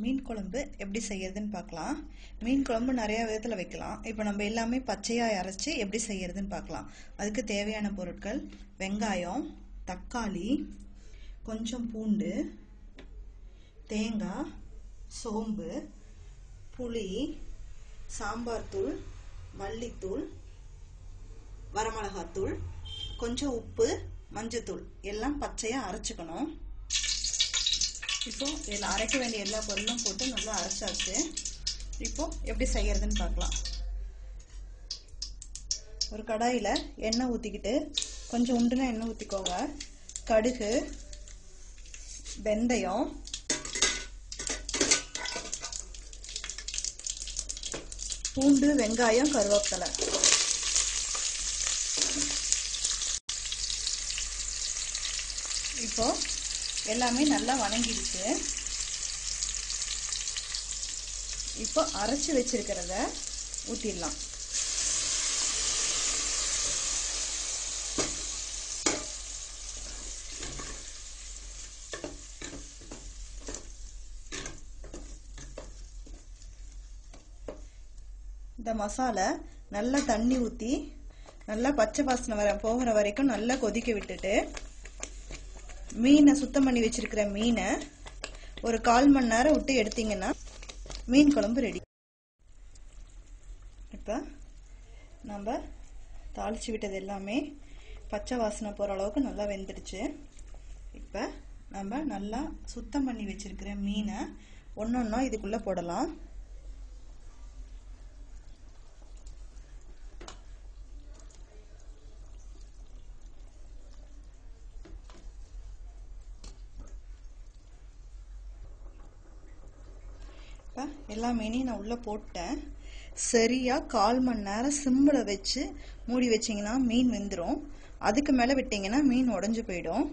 மீன் குழம்பு எப்படி செய்யறதுன்னு பார்க்கலாம். மீன் குழம்பு நிறைய விதத்தில் வைக்கலாம். இப்போ நம்ம எல்லாமே பச்சையாக அரைச்சி எப்படி செய்யறதுன்னு பார்க்கலாம். அதுக்கு தேவையான பொருட்கள் வெங்காயம் தக்காளி கொஞ்சம் பூண்டு தேங்காய் சோம்பு புளி சாம்பார் தூள் மல்லித்தூள் வரமிளகாத்தூள் கொஞ்சம் உப்பு மஞ்சத்தூள் எல்லாம் பச்சையாக அரைச்சிக்கணும். இப்போ இதில் அரைக்க வேண்டிய எல்லா பொருளும் போட்டு நல்லா அரைச்சாச்சு. இப்போ எப்படி செய்யறதுன்னு பார்க்கலாம். ஒரு கடாயில் எண்ணெய் ஊற்றிக்கிட்டு கொஞ்சம் உண்டுனா எண்ணெய் ஊற்றிக்கோங்க கடுகு வெந்தயம் பூண்டு வெங்காயம் கருவேப்பிலை. இப்போ எல்லாமே நல்லா வணங்கிடுச்சு. இப்போ அரைச்சி வச்சிருக்கிறத ஊற்றிடலாம் இந்த மசாலா நல்லா தண்ணி ஊற்றி நல்லா பச்சை வாசனை வர போகிற வரைக்கும் நல்லா கொதிக்க விட்டுட்டு மீனை சுத்தம் பண்ணி வச்சிருக்கிற மீனை ஒரு கால் மணி நேரம் விட்டு எடுத்தீங்கன்னா மீன் குழம்பு ரெடி இப்போ நம்ம தாளிச்சு விட்டது எல்லாமே பச்சை வாசனை போகிற அளவுக்கு நல்லா வெந்துடுச்சு. இப்போ நம்ம நல்லா சுத்தம் பண்ணி வச்சிருக்கிற மீனை ஒன்று ஒன்றா இதுக்குள்ளே போடலாம். எல்லா மீனையும் நான் உள்ளே போட்டேன். சரியாக கால் மணி நேரம் சிம்மில் வச்சு மூடி வச்சிங்கன்னா மீன் வெந்துடும் அதுக்கு மேலே விட்டிங்கன்னா மீன் உடஞ்சி போயிடும்.